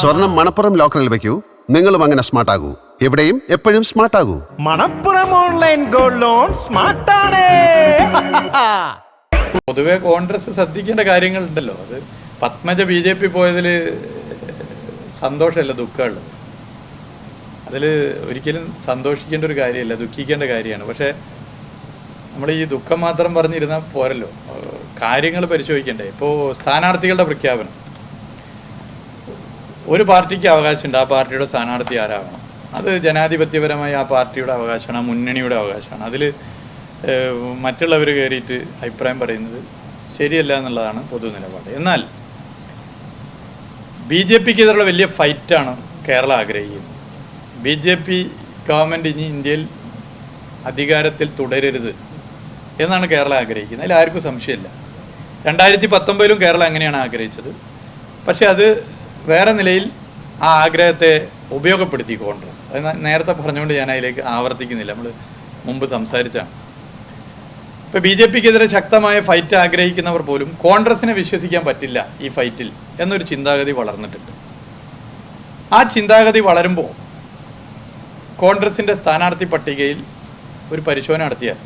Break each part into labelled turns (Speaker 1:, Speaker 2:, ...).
Speaker 1: സ്വർണം മണപ്പുറം ലോക്കറിൽ വെക്കൂ നിങ്ങളും അങ്ങനെ സ്മാർട്ട് ആകൂ എവിടെയും എപ്പോഴും smart ആകൂ
Speaker 2: Manappuram online gold loan smart ആണ്
Speaker 3: പൊതുവെ കോൺഗ്രസ് ശ്രദ്ധിക്കേണ്ട കാര്യങ്ങളുണ്ടല്ലോ. അത് പത്മജ ബി ജെ പി പോയതിൽ സന്തോഷമല്ല ദുഃഖമുള്ളത് അതിൽ ഒരിക്കലും സന്തോഷിക്കേണ്ട ഒരു കാര്യമല്ല ദുഃഖിക്കേണ്ട കാര്യമാണ്. പക്ഷേ നമ്മൾ ഈ ദുഃഖം മാത്രം പറഞ്ഞിരുന്നാൽ പോരല്ലോ. കാര്യങ്ങൾ പരിശോധിക്കണ്ടേ? ഇപ്പോൾ സ്ഥാനാർത്ഥികളുടെ പ്രഖ്യാപനം. ഒരു പാർട്ടിക്ക് അവകാശമുണ്ട്. ആ പാർട്ടിയുടെ സ്ഥാനാർത്ഥി ആരാകണം അത് ജനാധിപത്യപരമായി ആ പാർട്ടിയുടെ അവകാശമാണ് ആ മുന്നണിയുടെ അവകാശമാണ്. അതിൽ മറ്റുള്ളവർ കയറിയിട്ട് അഭിപ്രായം പറയുന്നത് ശരിയല്ല എന്നുള്ളതാണ് പൊതു നിലപാട്. എന്നാൽ ബി ജെ പിക്ക് എതിരുള്ള വലിയ ഫൈറ്റാണ് കേരളം ആഗ്രഹിക്കുന്നത്. ബി ജെ പി ഗവൺമെന്റ് ഇനി ഇന്ത്യയിൽ അധികാരത്തിൽ തുടരരുത് എന്നാണ് കേരളം ആഗ്രഹിക്കുന്നത്. അതിൽ ആർക്കും സംശയമില്ല. രണ്ടായിരത്തി പത്തൊമ്പതിലും കേരളം അങ്ങനെയാണ് ആഗ്രഹിച്ചത്. പക്ഷെ അത് വേറെ നിലയിൽ ആ ആഗ്രഹത്തെ ഉപയോഗപ്പെടുത്തി കോൺഗ്രസ് അത് നേരത്തെ പറഞ്ഞുകൊണ്ട് ഞാൻ അതിലേക്ക് ആവർത്തിക്കുന്നില്ല. നമ്മൾ മുമ്പ് സംസാരിച്ചാണ്. ഇപ്പൊ ബി ജെ പിക്കെതിരെ ശക്തമായ ഫൈറ്റ് ആഗ്രഹിക്കുന്നവർ പോലും കോൺഗ്രസിനെ വിശ്വസിക്കാൻ പറ്റില്ല ഈ ഫൈറ്റിൽ എന്നൊരു ചിന്താഗതി വളർന്നിട്ടുണ്ട്. ആ ചിന്താഗതി വളരുമ്പോൾ കോൺഗ്രസിന്റെ സ്ഥാനാർത്ഥി പട്ടികയിൽ ഒരു പരിശോധന നടത്തിയാൽ.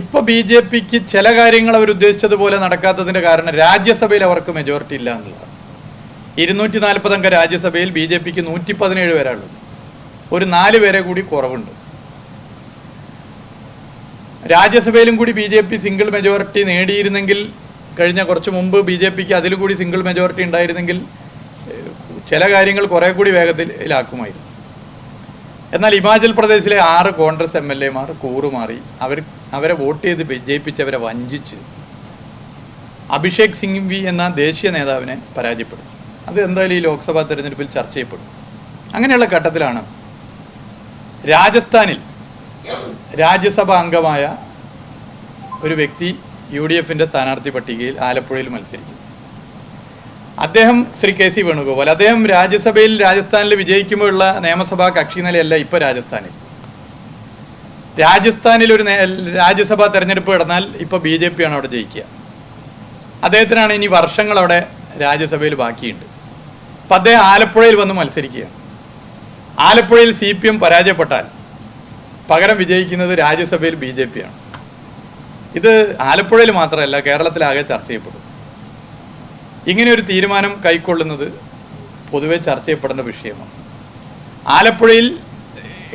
Speaker 3: ഇപ്പൊ ബി ജെ പിക്ക് ചില കാര്യങ്ങൾ അവർ ഉദ്ദേശിച്ചതുപോലെ നടക്കാത്തതിന്റെ കാരണം രാജ്യസഭയിൽ അവർക്ക് മെജോറിറ്റി ഇല്ല എന്നുള്ളതാണ്. ഇരുന്നൂറ്റി നാൽപ്പത് അംഗ രാജ്യസഭയിൽ ബി ജെ പിക്ക് നൂറ്റി പതിനേഴ് പേരാണുള്ളത്. ഒരു നാല് പേരെ കൂടി കുറവുണ്ട്. രാജ്യസഭയിലും കൂടി B J P single majority നേടിയിരുന്നെങ്കിൽ കഴിഞ്ഞ കുറച്ച് മുമ്പ് ബി ജെ പിക്ക് അതിലും കൂടി സിംഗിൾ മെജോറിറ്റി ഉണ്ടായിരുന്നെങ്കിൽ ചില കാര്യങ്ങൾ കുറേ കൂടി വേഗത്തിലാക്കുമായിരുന്നു എന്നാൽ ഹിമാചൽ പ്രദേശിലെ ആറ് കോൺഗ്രസ് എം എൽ എമാർ കൂറുമാറി അവർ അവരെ വോട്ട് ചെയ്ത് വിജയിപ്പിച്ചവരെ വഞ്ചിച്ച് അഭിഷേക് സിംഗ്വി എന്ന ദേശീയ നേതാവിനെ പരാജയപ്പെടുത്തി. അത് എന്തായാലും ഈ ലോക്സഭാ തെരഞ്ഞെടുപ്പിൽ ചർച്ച ചെയ്യപ്പെടും. അങ്ങനെയുള്ള ഘട്ടത്തിലാണ് രാജസ്ഥാനിൽ രാജ്യസഭ അംഗമായ ഒരു വ്യക്തി യു ഡി എഫിന്റെ സ്ഥാനാർത്ഥി പട്ടികയിൽ ആലപ്പുഴയിൽ മത്സരിക്കും അദ്ദേഹം ശ്രീ കെ സി വേണുഗോപാൽ അദ്ദേഹം രാജ്യസഭയിൽ രാജസ്ഥാനിൽ വിജയിക്കുമ്പോഴുള്ള നിയമസഭാ കക്ഷി നിലയല്ല ഇപ്പൊ രാജസ്ഥാനിൽ. രാജസ്ഥാനിൽ ഒരു രാജ്യസഭാ തെരഞ്ഞെടുപ്പ് നടന്നാൽ ഇപ്പൊ ബി ജെ പി ആണ് അവിടെ ജയിക്കുക. അദ്ദേഹത്തിനാണ് ഇനി വർഷങ്ങൾ അവിടെ രാജ്യസഭയിൽ ബാക്കിയുണ്ട്. അപ്പൊ അദ്ദേഹം ആലപ്പുഴയിൽ വന്ന് മത്സരിക്കുകയാണ് ആലപ്പുഴയിൽ സി പി എം പരാജയപ്പെട്ടാൽ പകരം വിജയിക്കുന്നത് രാജ്യസഭയിൽ ബി ജെ പി ആണ് ഇത് ആലപ്പുഴയിൽ മാത്രമല്ല കേരളത്തിലാകെ ചർച്ച ചെയ്യപ്പെടും. ഇങ്ങനെ ഒരു തീരുമാനം കൈക്കൊള്ളുന്നത് പൊതുവെ ചർച്ച ചെയ്യപ്പെടുന്ന വിഷയമാണ്. ആലപ്പുഴയിൽ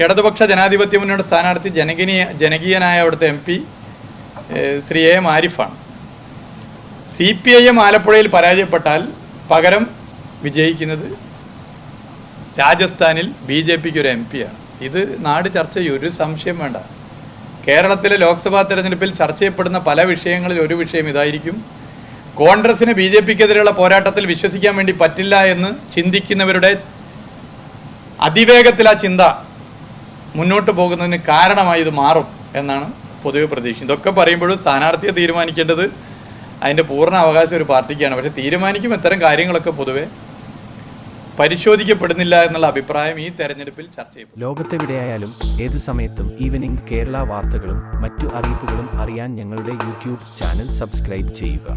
Speaker 3: ഇടതുപക്ഷ ജനാധിപത്യ മുന്നണിയുടെ സ്ഥാനാർത്ഥി ജനകീയ ജനകീയനായ അവിടുത്തെ M P Shri A M ആരിഫാണ്. C P I M ആലപ്പുഴയിൽ പരാജയപ്പെട്ടാൽ പകരം വിജയിക്കുന്നത് രാജസ്ഥാനിൽ ബി ജെ പിക്ക് ഒരു എം പിയാണ് ഇത് നാട് ചർച്ച ചെയ്യും ഒരു സംശയം വേണ്ട. കേരളത്തിലെ ലോക്സഭാ തെരഞ്ഞെടുപ്പിൽ ചർച്ച ചെയ്യപ്പെടുന്ന പല വിഷയങ്ങളിൽ ഒരു വിഷയം ഇതായിരിക്കും. കോൺഗ്രസിന് ബി ജെ പിക്കെതിരെയുള്ള പോരാട്ടത്തിൽ വിശ്വസിക്കാൻ വേണ്ടി പറ്റില്ല എന്ന് ചിന്തിക്കുന്നവരുടെ അതിവേഗത്തിൽ ആ ചിന്ത മുന്നോട്ട് പോകുന്നതിന് കാരണമായി ഇത് മാറും എന്നാണ് പൊതുവെ പ്രതീക്ഷ ഇതൊക്കെ പറയുമ്പോഴും സ്ഥാനാർത്ഥിയെ തീരുമാനിക്കേണ്ടത് അതിന്റെ പൂർണ അവകാശം ഒരു പാർട്ടിക്കാണ്. പക്ഷെ തീരുമാനിക്കും ഇത്തരം കാര്യങ്ങളൊക്കെ പൊതുവെ. പരിശോധിക്കപ്പെടുന്നില്ല എന്നുള്ള അഭിപ്രായം ഈ തെരഞ്ഞെടുപ്പിൽ ചർച്ച ചെയ്യും
Speaker 4: ലോകത്തെവിടെയായാലും ഏത് സമയത്തും ഈവനിംഗ് കേരള വാർത്തകളും മറ്റു അറിയിപ്പുകളും അറിയാൻ ഞങ്ങളുടെ യൂട്യൂബ് ചാനൽ സബ്സ്ക്രൈബ് ചെയ്യുക.